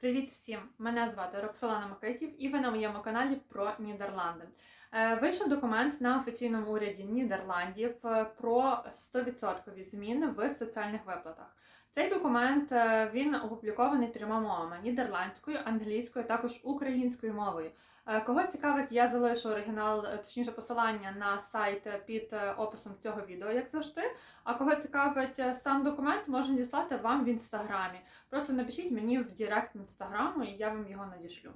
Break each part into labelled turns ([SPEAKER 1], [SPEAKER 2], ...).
[SPEAKER 1] Привіт всім! Мене звати Роксолана Микитів і ви на моєму каналі про Нідерланди. Е, Вийшов документ на офіційному уряді Нідерландів е, про 100% зміни в соціальних виплатах. Цей документ е, він опублікований трьома мовами: нідерландською, англійською, також українською мовою. Е, Кого цікавить, я залишу оригінал, е, точніше посилання на сайт під описом цього відео, як завжди. А кого цікавить сам документ, можна діслати вам в інстаграмі. Просто напишіть мені в Директ інстаграму, і я вам його надішлю.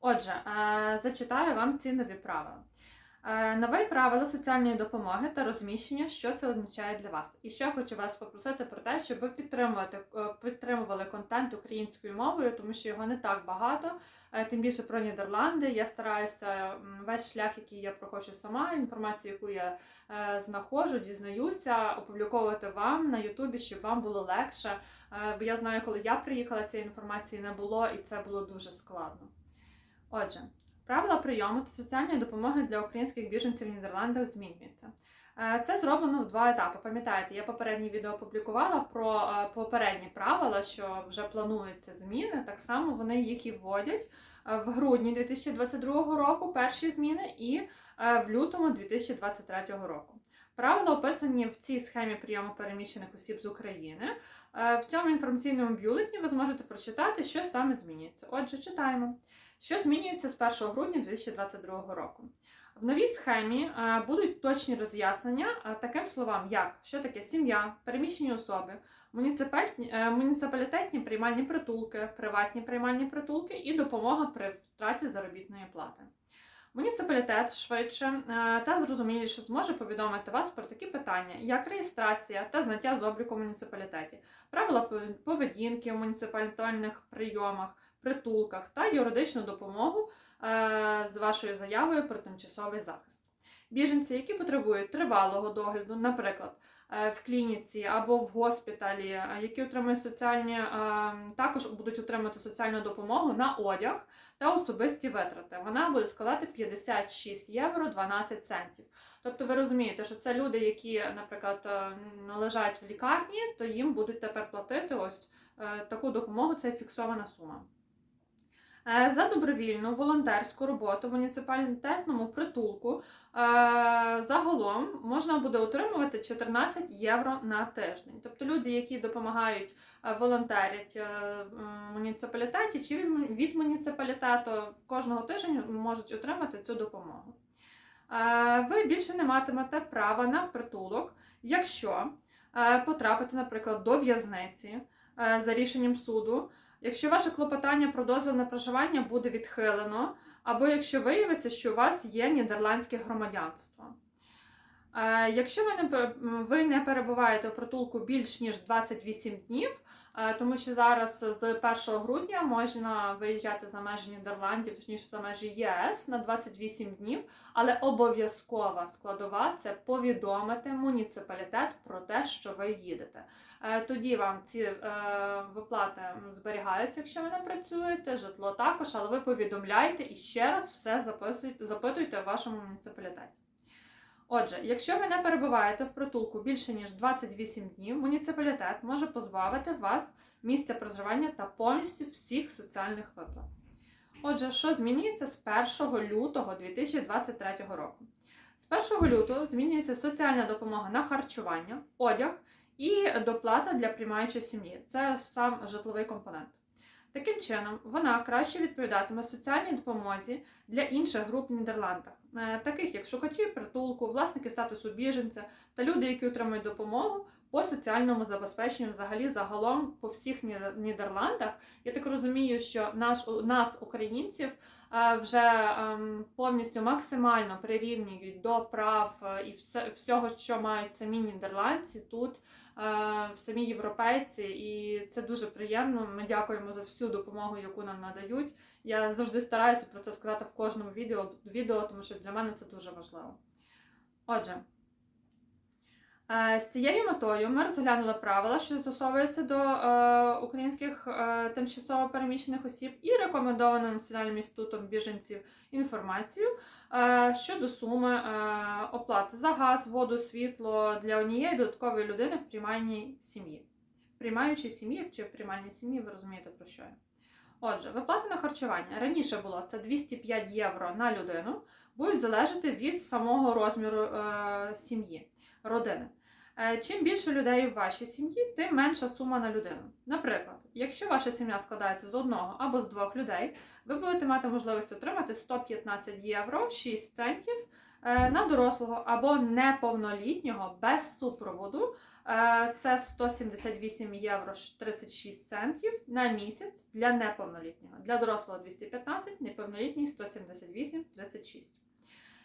[SPEAKER 1] Отже, зачитаю вам ці нові правила. Е, Нові правила соціальної допомоги та розміщення, що це означає для вас. І ще хочу вас попросити про те, щоб ви е, підтримували контент українською мовою, тому що його не так багато. Е, Тим більше про Нідерланди. Я стараюся весь шлях, який я проходжу сама, інформацію, яку я знаходжу, дізнаюся, опубліковувати вам на Ютубі, щоб вам було легше. Бо я знаю, коли я приїхала, цієї інформації не було, і це було дуже складно. Отже, правила прийому та соціальної допомоги для українських біженців в Нідерландах змінюються. Е, Це зроблено в два етапи. Пам'ятаєте, я попереднє відео опублікувала про е, попередні правила, що вже плануються зміни. Так само вони їх і вводять е, в грудні 2022 року. Перші зміни, і в лютому 2023 року. Правила описані в цій схемі прийому переміщених осіб з України. В цьому інформаційному бюлетні ви зможете прочитати, що саме змінюється. Отже, читаємо. Що змінюється з 1 грудня 2022 року? В новій схемі е, будуть точні роз'яснення е, таким словам, як що таке сім'я, переміщені особи, е, муніципалітетні приймальні притулки, приватні приймальні притулки і допомога при втраті заробітної плати. Муніципалітет швидше та зрозуміліше зможе повідомити вас про такі питання, як реєстрація та зняття з обліку в муніципалітеті, правила поведінки в муніципальних прийомах, притулках та юридичну допомогу е, з вашою заявою про тимчасовий захист. Біженці, які потребують тривалого догляду, наприклад, е, в клініці або в госпіталі, е, які отримують соціальні, також будуть отримати соціальну допомогу на одяг та особисті витрати. Вона буде складати 56 євро 12 центів. Тобто ви розумієте, що це люди, які, наприклад, лежать в лікарні, то їм будуть тепер платити ось таку допомогу, це фіксована сума. Е, За добровільну волонтерську роботу в муніципалітетному притулку е, загалом можна буде отримувати 14 євро на тиждень. Тобто люди, які допомагають е, волонтерять в муніципалітеті чи від муніципалітету кожного тижня можуть отримати цю допомогу. Ви більше не матимете права на притулок, якщо потрапите, наприклад, до в'язниці за рішенням суду. Якщо ваше клопотання про дозвіл на проживання буде відхилено, або якщо виявиться, що у вас є нідерландське громадянство. Е, Якщо ви не, перебуваєте у притулку більш ніж 28 днів, тому що зараз з 1 грудня можна виїжджати за межі Нідерландів, точніше за межі ЄС на 28 днів, але обов'язкова складова це повідомити муніципалітет про те, що ви їдете. Е, Тоді вам ці е, виплати зберігаються, якщо ви не працюєте, житло також, але ви повідомляєте і ще раз все записуйте, запитуйте в вашому муніципалітеті. Отже, якщо ви не перебуваєте в притулку більше ніж 28 днів, муніципалітет може позбавити вас місця проживання та повністю всіх соціальних виплат. Отже, що змінюється з 1 лютого 2023 року? З 1 лютого змінюється соціальна допомога на харчування, одяг і доплата для приймаючої сім'ї. Це сам житловий компонент. Таким чином, вона краще відповідатиме соціальній допомозі для інших груп в Нідерландах, таких як шукачі притулку, власники статусу біженця та люди, які отримують допомогу по соціальному забезпеченню, взагалі загалом по всіх Нідерландах. Я так розумію, що наш нас, українців, е, вже ем, повністю максимально прирівнюють до прав е, і всього, що мають самі нідерландці тут е, в самі європейці, і це дуже приємно. Ми дякуємо за всю допомогу, яку нам надають. Я завжди стараюся про це сказати в кожному відео, відео тому що для мене це дуже важливо. Отже, е, з цією метою ми розглянули правила, що застосовуються до е, українських е, тимчасово переміщених осіб, і рекомендовано Національним інститутом біженців інформацію щодо суми оплати за газ, воду, світло для однієї додаткової людини в приймальній сім'ї. В приймаючій сім'ї чи в приймальній сім'ї, ви розумієте про що я. Отже, виплати на харчування раніше було це 205 євро на людину, будуть залежати від самого розміру е, сім'ї, родини. Е, Чим більше людей у вашій сім'ї, тим менша сума на людину. Наприклад, якщо ваша сім'я складається з одного або з двох людей, ви будете мати можливість отримати 115 євро 6 центів на дорослого або неповнолітнього без супроводу. Е, Це 178 євро 36 центів на місяць для неповнолітнього. Для дорослого 215, неповнолітній 178 36.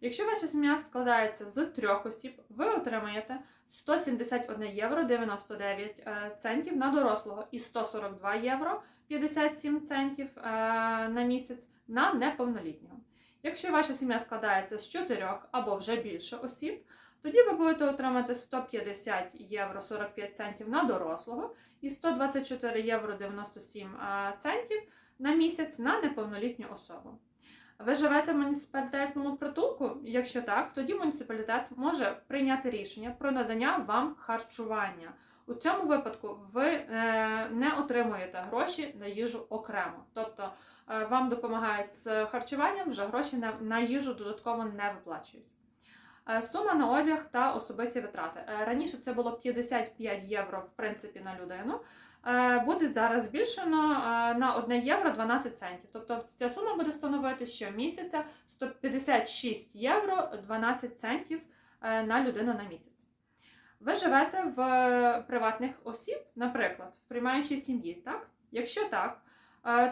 [SPEAKER 1] Якщо ваша сім'я складається з трьох осіб, ви отримаєте 171 євро 99 е, центів на дорослого і 142 євро 57 центів е, на місяць на неповнолітнього. Якщо ваша сім'я складається з чотирьох або вже більше осіб, тоді ви будете отримати 150 євро 45 центів на дорослого і 124 євро 97 е, центів на місяць на неповнолітню особу. Ви живете в муніципалітетному притулку? Якщо так, тоді муніципалітет може прийняти рішення про надання вам харчування. У цьому випадку ви е, не отримуєте гроші на їжу окремо. Тобто вам допомагають з харчуванням, вже гроші на, на їжу додатково не виплачують. Е, Сума на одяг та особисті витрати. Е, Раніше це було 55 євро в принципі на людину. Е, Буде зараз збільшено е, на 1 євро 12 центів. Тобто ця сума буде становити щомісяця 156 євро 12 центів е, на людину на місяць. Ви живете в приватних осіб, наприклад, в приймаючій сім'ї, так? Якщо так, е,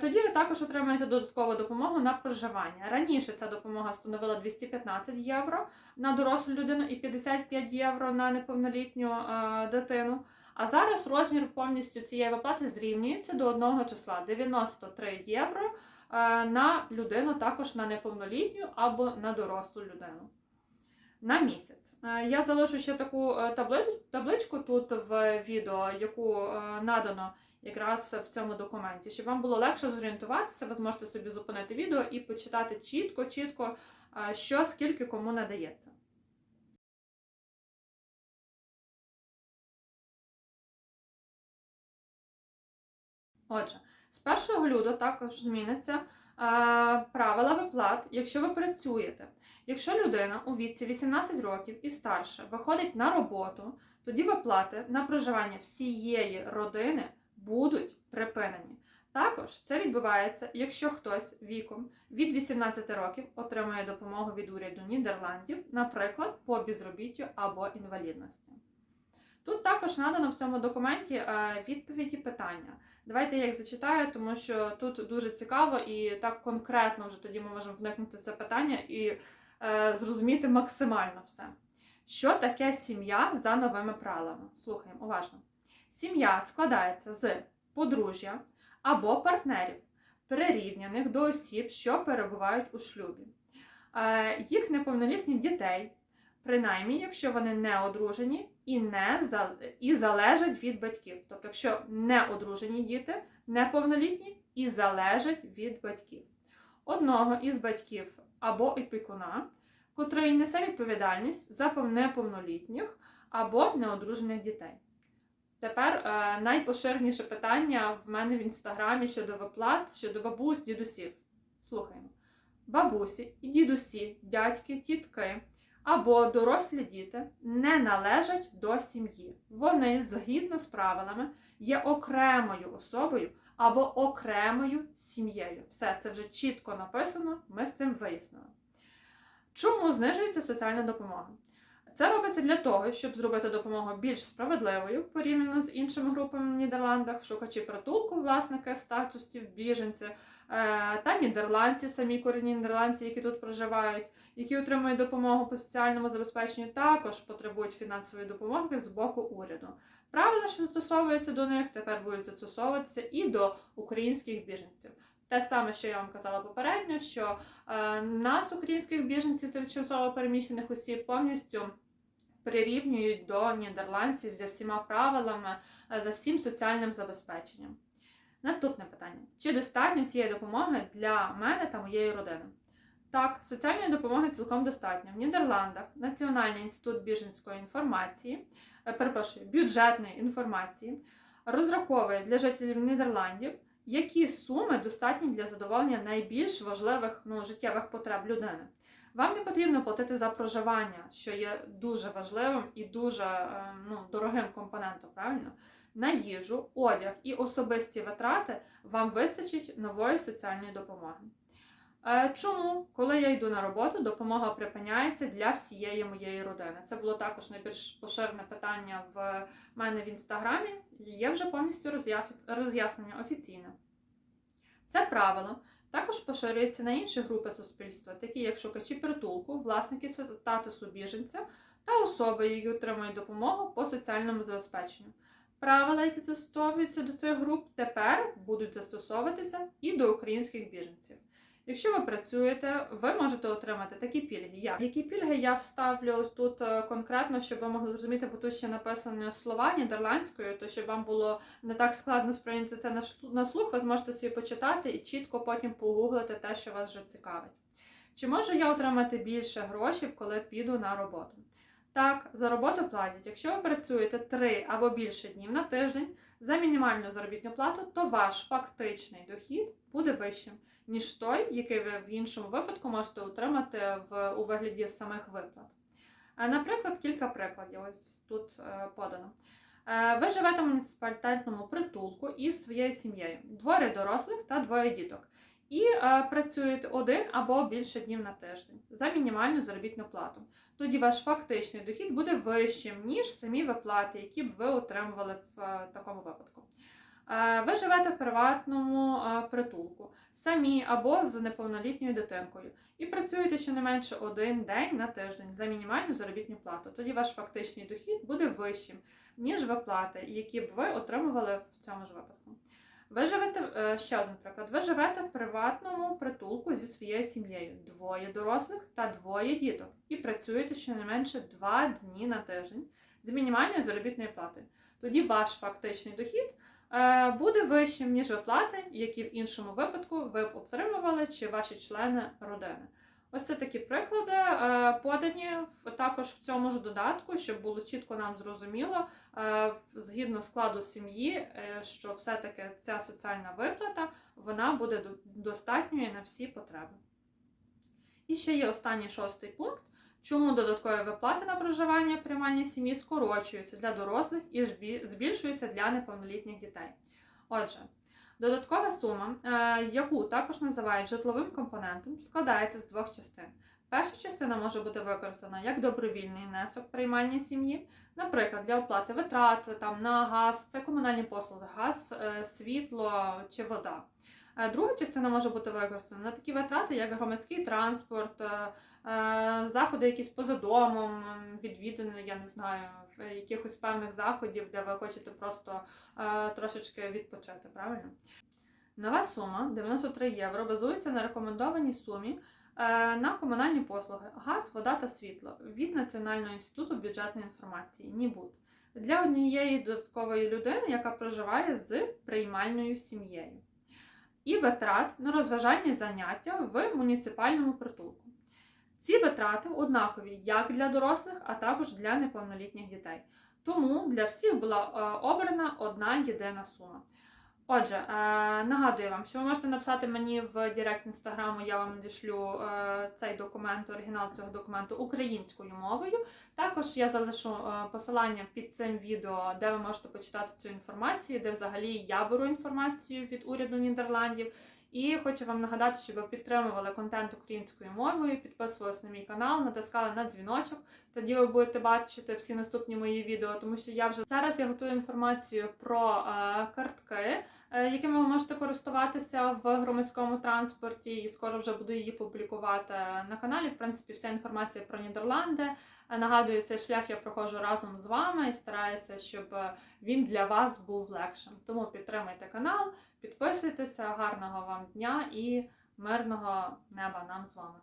[SPEAKER 1] тоді ви також отримаєте додаткову допомогу на проживання. Раніше ця допомога становила 215 євро на дорослу людину і 55 євро на неповнолітню е, дитину. А зараз розмір повністю цієї виплати зрівнюється до одного числа 93 євро е, на людину, також на неповнолітню або на дорослу людину на місяць. Е, Я залишу ще таку е, табличку тут в відео, яку е, надано якраз в цьому документі. Щоб вам було легше зорієнтуватися, ви зможете собі зупинити відео і почитати чітко, чітко, е, що скільки кому надається. Отже, з 1 лютого також зміняться е, правила виплат, якщо ви працюєте. Якщо людина у віці 18 років і старше виходить на роботу, тоді виплати на проживання всієї родини будуть припинені. Також це відбувається, якщо хтось віком від 18 років отримує допомогу від уряду Нідерландів, наприклад, по безробіттю або інвалідності. Тут також надано в цьому документі е, відповіді питання. Давайте я їх зачитаю, тому що тут дуже цікаво і так конкретно вже тоді ми можемо вникнути це питання і е, зрозуміти максимально все. Що таке сім'я за новими правилами? Слухаємо уважно. Сім'я складається з подружжя або партнерів, прирівняних до осіб, що перебувають у шлюбі, е, їх неповнолітніх дітей, принаймні, якщо вони не одружені і, не і залежать від батьків. Тобто, якщо не одружені діти, неповнолітні і залежать від батьків. Одного із батьків або опікуна, котрий несе відповідальність за неповнолітніх або неодружених дітей. Тепер е, найпоширеніше питання в мене в інстаграмі щодо виплат, щодо бабусь, дідусів. Слухаємо. Бабусі і дідусі, дядьки, тітки або дорослі діти не належать до сім'ї. Вони, згідно з правилами, є окремою особою або окремою сім'єю. Все це вже чітко написано, ми з цим вияснили. Чому знижується соціальна допомога? Це робиться для того, щоб зробити допомогу більш справедливою порівняно з іншими групами в Нідерландах, шукачі притулку, власники статусів, біженці е, та нідерландці, самі корінні нідерландці, які тут проживають, які отримують допомогу по соціальному забезпеченню, також потребують фінансової допомоги з боку уряду. Правила, що застосовуються до них, тепер будуть застосовуватися і до українських біженців. Те саме, що я вам казала попередньо, що е, нас, українських біженців тимчасово переміщених осіб, повністю прирівнюють до нідерландців зі всіма правилами, е, за всім соціальним забезпеченням. Наступне питання: чи достатньо цієї допомоги для мене та моєї родини? Так, соціальної допомоги цілком достатньо. В Нідерландах Національний інститут біженської інформації, е, перепрошую, бюджетної інформації розраховує для жителів Нідерландів Які суми достатні для задоволення найбільш важливих ну, життєвих потреб людини? Вам не потрібно платити за проживання, що є дуже важливим і дуже е, ну, дорогим компонентом, правильно? На їжу, одяг і особисті витрати вам вистачить нової соціальної допомоги. Е, Чому, коли я йду на роботу, допомога припиняється для всієї моєї родини? Це було також найбільш поширене питання в мене в інстаграмі. Є вже повністю роз'яснення офіційне. Це правило також поширюється на інші групи суспільства, такі як шукачі притулку, власники статусу біженця та особи, які отримують допомогу по соціальному забезпеченню. Правила, які застосовуються до цих груп, тепер будуть застосовуватися і до українських біженців. Якщо ви працюєте, ви можете отримати такі пільги. Як? Які пільги я вставлю тут е, конкретно, щоб ви могли зрозуміти, бо тут ще написані слова нідерландською, то щоб вам було не так складно сприйняти це на слух, ви зможете собі почитати і чітко потім погуглити те, що вас вже цікавить. Чи можу я отримати більше грошей, коли піду на роботу? Так, за роботу платять. Якщо ви працюєте 3 або більше днів на тиждень за мінімальну заробітну плату, то ваш фактичний дохід буде вищим, ніж той, який ви в іншому випадку можете отримати в, у вигляді самих виплат. Е, Наприклад, кілька прикладів. Ось тут е, подано. Е, Ви живете в муніципалітетному притулку із своєю сім'єю, двоє дорослих та двоє діток. І е, працюєте один або більше днів на тиждень за мінімальну заробітну плату. Тоді ваш фактичний дохід буде вищим, ніж самі виплати, які б ви отримували в е, такому випадку. Е, Ви живете в приватному е, притулку, самі або з неповнолітньою дитинкою, і працюєте щонайменше один день на тиждень за мінімальну заробітну плату. Тоді ваш фактичний дохід буде вищим, ніж виплати, які б ви отримували в цьому ж випадку. Ви живете е, ще один приклад. Ви живете в приватному притулку зі своєю сім'єю, двоє дорослих та двоє діток, і працюєте щонайменше два дні на тиждень з мінімальною заробітною платою. Тоді ваш фактичний дохід буде вищим, ніж виплати, які в іншому випадку ви б отримували чи ваші члени родини. Ось це такі приклади, е, подані також в цьому ж додатку, щоб було чітко нам зрозуміло, е, згідно складу сім'ї, е, що все-таки ця соціальна виплата вона буде достатньою на всі потреби. І ще є останній шостий пункт. Чому додаткові виплати на проживання в приймальній сім'ї скорочуються для дорослих і збільшуються для неповнолітніх дітей? Отже, додаткова сума, е, яку також називають житловим компонентом, складається з двох частин. Перша частина може бути використана як добровільний внесок приймальній сім'ї, наприклад, для оплати витрат там, на газ, це комунальні послуги, газ, е, світло чи вода. Е, Друга частина може бути використана на такі витрати, як громадський транспорт, е, е, заходи якісь поза домом, відвідини, я не знаю, якихось певних заходів, де ви хочете просто трошечки відпочити, правильно? Нова сума 93 євро базується на рекомендованій сумі на комунальні послуги газ, вода та світло від Національного інституту бюджетної інформації НІБУД для однієї додаткової людини, яка проживає з приймальною сім'єю, і витрат на розважальні заняття в муніципальному притулку. Ці витрати однакові як для дорослих, а також для неповнолітніх дітей. Тому для всіх була е, обрана одна єдина сума. Отже, е, нагадую вам, що ви можете написати мені в Директ інстаграму, я вам надішлю е, цей документ, оригінал цього документу українською мовою. Також я залишу е, посилання під цим відео, де ви можете почитати цю інформацію, де взагалі я беру інформацію від уряду Нідерландів. І хочу вам нагадати, щоб ви підтримували контент українською мовою, підписувалися на мій канал, натискали на дзвіночок. Тоді ви будете бачити всі наступні мої відео, тому що я вже зараз я готую інформацію про е, картки, е, якими ви можете користуватися в громадському транспорті, і скоро вже буду її публікувати на каналі. В принципі, вся інформація про Нідерланди. Е, Нагадую, цей шлях я проходжу разом з вами і стараюся, щоб він для вас був легшим. Тому підтримайте канал, підписуйтеся, гарного вам дня і мирного неба нам з вами.